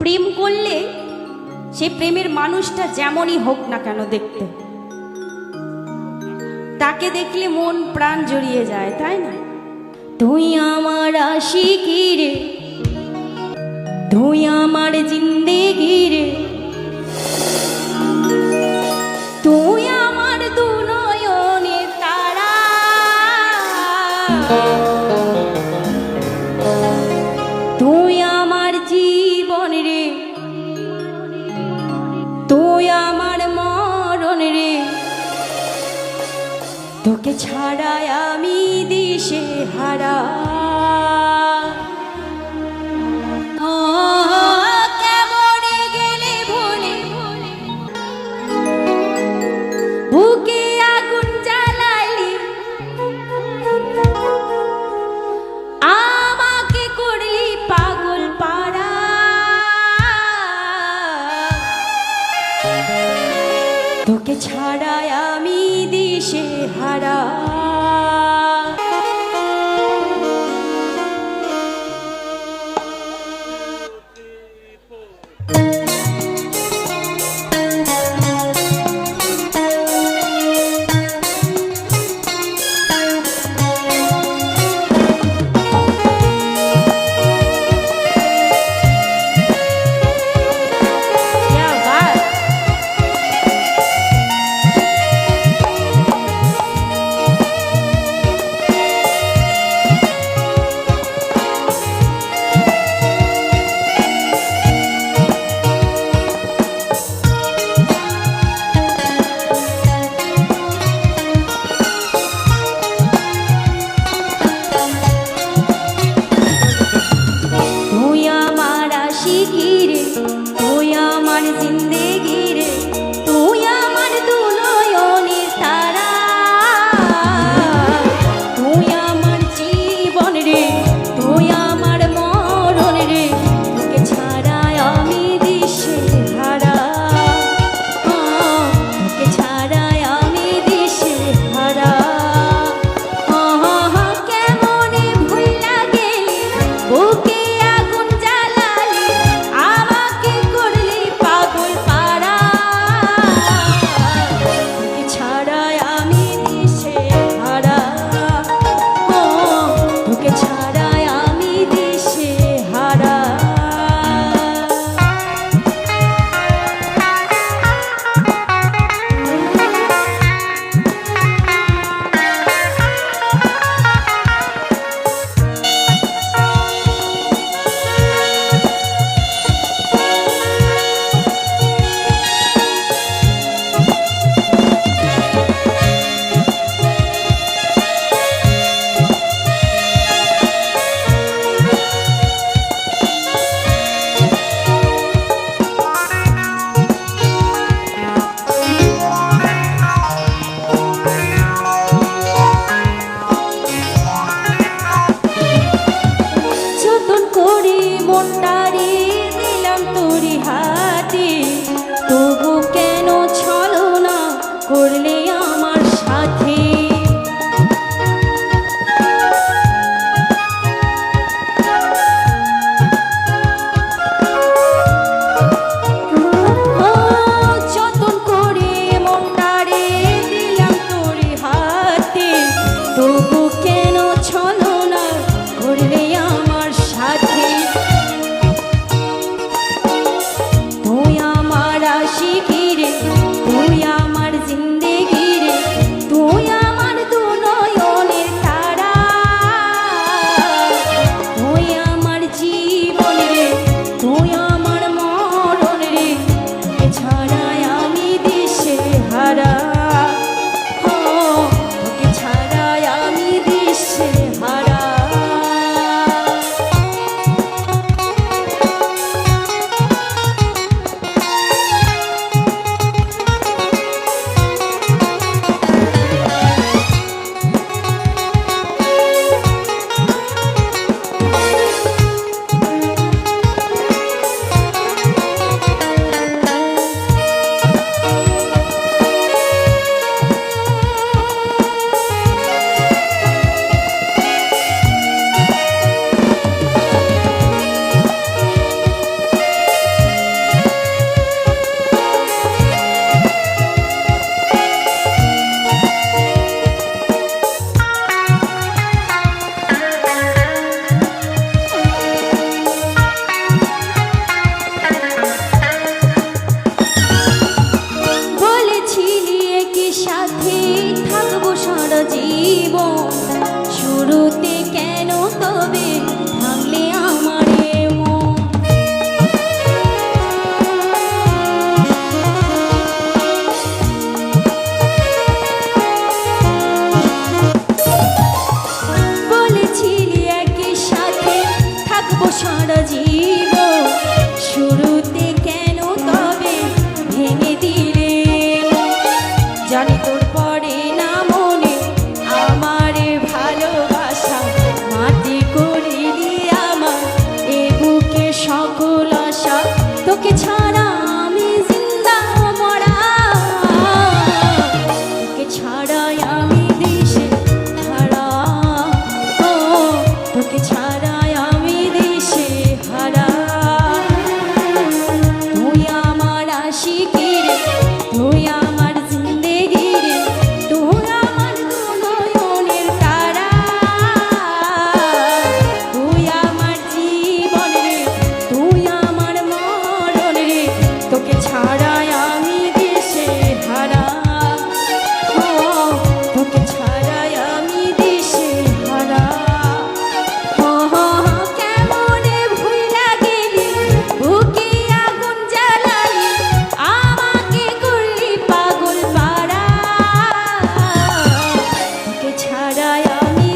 প্রেম করলে সে প্রেমের মানুষটা যেমনই হোক না কেন দেখতে। তাকে দেখলে মন প্রাণ জড়িয়ে যায়, তাই না? তুই আমার আশিকি রে, তুই আমার জিন্দেগি রে। রে। তুই আমার মরণ রে। তোকে ছাড়াই আমি দিশে হারা তোকে থাকব সারা শুরুতে কেন তবে ভেঙে দিলে? জানি পরে না মনে আমার ভালোবাসা মাটি করিলি আমার এ বুকে সকল আশা। তোকে ছাড়া আমি জিন্দা তোকে ছাড়াই আমি দেশে তোকে ছাড়া আমি